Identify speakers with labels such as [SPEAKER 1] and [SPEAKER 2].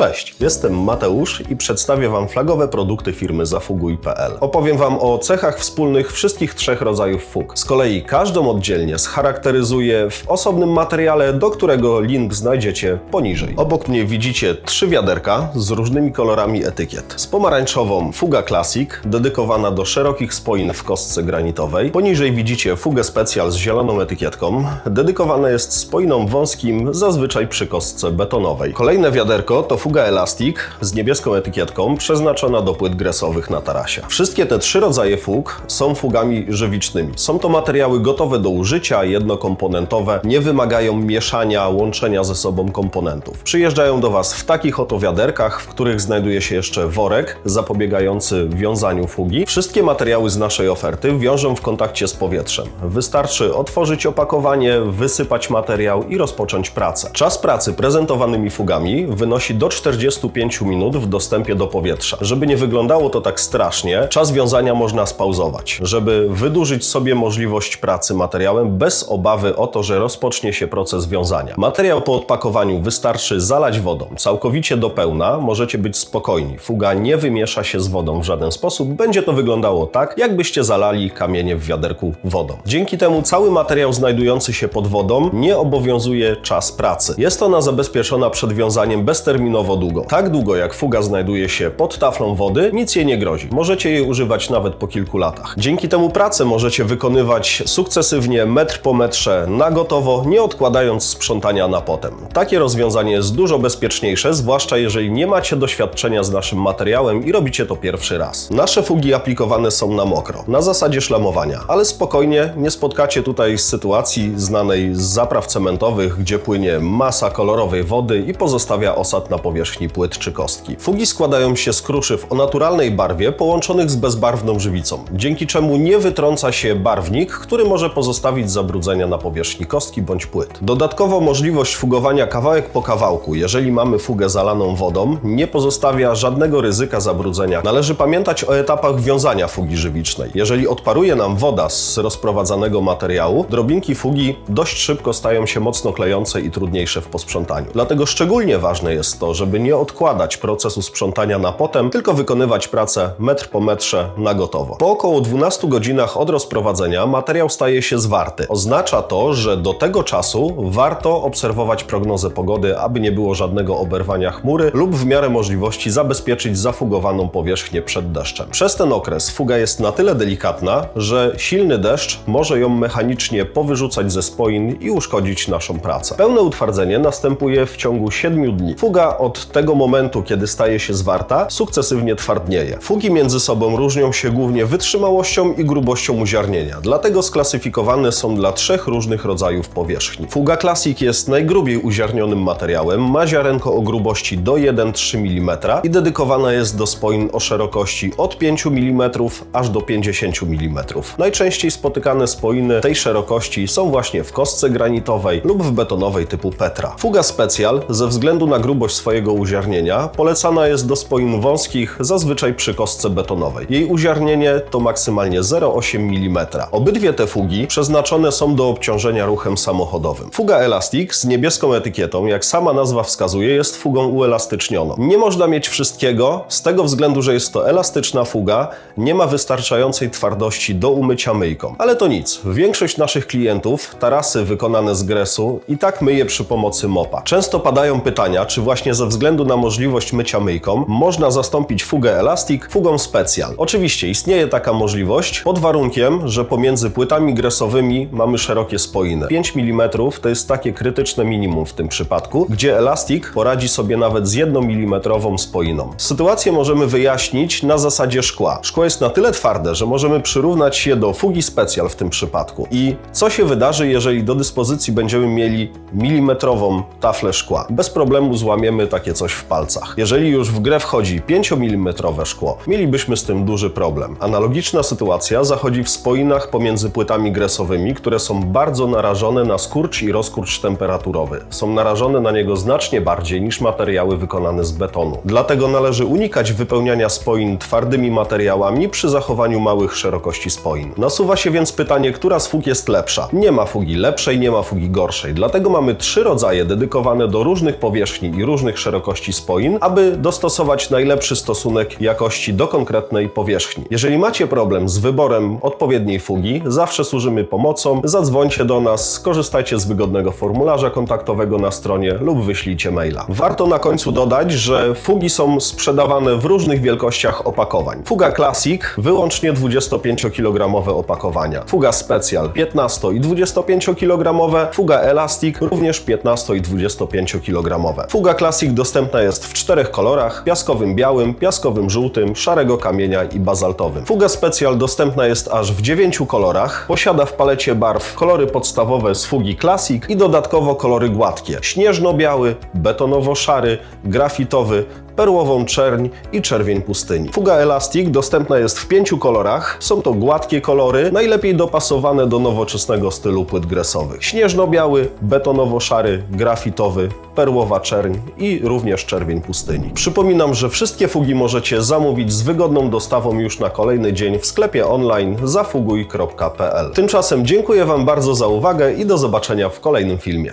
[SPEAKER 1] Cześć, jestem Mateusz i przedstawię Wam flagowe produkty firmy Zafuguj.pl. Opowiem Wam o cechach wspólnych wszystkich trzech rodzajów fug. Z kolei każdą oddzielnie scharakteryzuję w osobnym materiale, do którego link znajdziecie poniżej. Obok mnie widzicie trzy wiaderka z różnymi kolorami etykiet. Z pomarańczową Fuga Classic, dedykowana do szerokich spoin w kostce granitowej. Poniżej widzicie Fugę Special z zieloną etykietką. Dedykowana jest spoinom wąskim, zazwyczaj przy kostce betonowej. Kolejne wiaderko to Fuga Elastic z niebieską etykietką, przeznaczona do płyt gresowych na tarasie. Wszystkie te trzy rodzaje fug są fugami żywicznymi. Są to materiały gotowe do użycia, jednokomponentowe, nie wymagają mieszania, łączenia ze sobą komponentów. Przyjeżdżają do Was w takich oto wiaderkach, w których znajduje się jeszcze worek zapobiegający wiązaniu fugi. Wszystkie materiały z naszej oferty wiążą w kontakcie z powietrzem. Wystarczy otworzyć opakowanie, wysypać materiał i rozpocząć pracę. Czas pracy prezentowanymi fugami wynosi do 45 minut w dostępie do powietrza. Żeby nie wyglądało to tak strasznie, czas wiązania można spauzować, żeby wydłużyć sobie możliwość pracy materiałem bez obawy o to, że rozpocznie się proces wiązania. Materiał po odpakowaniu wystarczy zalać wodą. Całkowicie do pełna możecie być spokojni. Fuga nie wymiesza się z wodą w żaden sposób. Będzie to wyglądało tak, jakbyście zalali kamienie w wiaderku wodą. Dzięki temu cały materiał znajdujący się pod wodą nie obowiązuje czas pracy. Jest ona zabezpieczona przed wiązaniem bezterminowo długo. Tak długo jak fuga znajduje się pod taflą wody, nic jej nie grozi. Możecie jej używać nawet po kilku latach. Dzięki temu pracę możecie wykonywać sukcesywnie, metr po metrze, na gotowo, nie odkładając sprzątania na potem. Takie rozwiązanie jest dużo bezpieczniejsze, zwłaszcza jeżeli nie macie doświadczenia z naszym materiałem i robicie to pierwszy raz. Nasze fugi aplikowane są na mokro, na zasadzie szlamowania, ale spokojnie nie spotkacie tutaj sytuacji znanej z zapraw cementowych, gdzie płynie masa kolorowej wody i pozostawia osad na powierzchni płyt czy kostki. Fugi składają się z kruszyw o naturalnej barwie połączonych z bezbarwną żywicą, dzięki czemu nie wytrąca się barwnik, który może pozostawić zabrudzenia na powierzchni kostki bądź płyt. Dodatkowo możliwość fugowania kawałek po kawałku, jeżeli mamy fugę zalaną wodą, nie pozostawia żadnego ryzyka zabrudzenia. Należy pamiętać o etapach wiązania fugi żywicznej. Jeżeli odparuje nam woda z rozprowadzanego materiału, drobinki fugi dość szybko stają się mocno klejące i trudniejsze w posprzątaniu. Dlatego szczególnie ważne jest to, żeby nie odkładać procesu sprzątania na potem, tylko wykonywać pracę metr po metrze na gotowo. Po około 12 godzinach od rozprowadzenia materiał staje się zwarty. Oznacza to, że do tego czasu warto obserwować prognozę pogody, aby nie było żadnego oberwania chmury lub w miarę możliwości zabezpieczyć zafugowaną powierzchnię przed deszczem. Przez ten okres fuga jest na tyle delikatna, że silny deszcz może ją mechanicznie powyrzucać ze spoin i uszkodzić naszą pracę. Pełne utwardzenie następuje w ciągu 7 dni. Fuga od tego momentu, kiedy staje się zwarta, sukcesywnie twardnieje. Fugi między sobą różnią się głównie wytrzymałością i grubością uziarnienia, dlatego sklasyfikowane są dla trzech różnych rodzajów powierzchni. Fuga Classic jest najgrubiej uziarnionym materiałem, ma ziarenko o grubości do 1,3 mm i dedykowana jest do spoin o szerokości od 5 mm aż do 50 mm. Najczęściej spotykane spoiny tej szerokości są właśnie w kostce granitowej lub w betonowej typu Petra. Fuga Special ze względu na grubość swojego uziarnienia polecana jest do spoin wąskich, zazwyczaj przy kostce betonowej. Jej uziarnienie to maksymalnie 0,8 mm. Obydwie te fugi przeznaczone są do obciążenia ruchem samochodowym. Fuga Elastic z niebieską etykietą, jak sama nazwa wskazuje, jest fugą uelastycznioną. Nie można mieć wszystkiego z tego względu, że jest to elastyczna fuga, nie ma wystarczającej twardości do umycia myjką. Ale to nic. Większość naszych klientów tarasy wykonane z gresu i tak myje przy pomocy mopa. Często padają pytania, czy właśnie ze względu na możliwość mycia myjką można zastąpić fugę Elastic fugą Special. Oczywiście istnieje taka możliwość pod warunkiem, że pomiędzy płytami gresowymi mamy szerokie spoiny. 5 mm to jest takie krytyczne minimum w tym przypadku, gdzie Elastic poradzi sobie nawet z 1 mm spoiną. Sytuację możemy wyjaśnić na zasadzie szkła. Szkło jest na tyle twarde, że możemy przyrównać je do fugi Special w tym przypadku. I co się wydarzy, jeżeli do dyspozycji będziemy mieli milimetrową taflę szkła? Bez problemu złamiemy takie coś w palcach. Jeżeli już w grę wchodzi 5 mm szkło, mielibyśmy z tym duży problem. Analogiczna sytuacja zachodzi w spoinach pomiędzy płytami gresowymi, które są bardzo narażone na skurcz i rozkurcz temperaturowy. Są narażone na niego znacznie bardziej niż materiały wykonane z betonu. Dlatego należy unikać wypełniania spoin twardymi materiałami przy zachowaniu małych szerokości spoin. Nasuwa się więc pytanie, która z fug jest lepsza. Nie ma fugi lepszej, nie ma fugi gorszej. Dlatego mamy trzy rodzaje dedykowane do różnych powierzchni i różnych szerokości szerokości spoin, aby dostosować najlepszy stosunek jakości do konkretnej powierzchni. Jeżeli macie problem z wyborem odpowiedniej fugi, zawsze służymy pomocą. Zadzwońcie do nas, skorzystajcie z wygodnego formularza kontaktowego na stronie lub wyślijcie maila. Warto na końcu dodać, że fugi są sprzedawane w różnych wielkościach opakowań. Fuga Classic wyłącznie 25 kg opakowania. Fuga Special 15 i 25 kg, fuga Elastic również 15 i 25 kg. Fuga Classic dostępna jest w czterech kolorach: piaskowym białym, piaskowym żółtym, szarego kamienia i bazaltowym. Fuga Special dostępna jest aż w 9 kolorach. Posiada w palecie barw kolory podstawowe z fugi Classic i dodatkowo kolory gładkie: śnieżno-biały, betonowo-szary, grafitowy, perłową czerń i czerwień pustyni. Fuga Elastic dostępna jest w pięciu kolorach. Są to gładkie kolory, najlepiej dopasowane do nowoczesnego stylu płyt gresowych. Śnieżno-biały, betonowo-szary, grafitowy, perłowa czerń i również czerwień pustyni. Przypominam, że wszystkie fugi możecie zamówić z wygodną dostawą już na kolejny dzień w sklepie online zafuguj.pl. Tymczasem dziękuję Wam bardzo za uwagę i do zobaczenia w kolejnym filmie.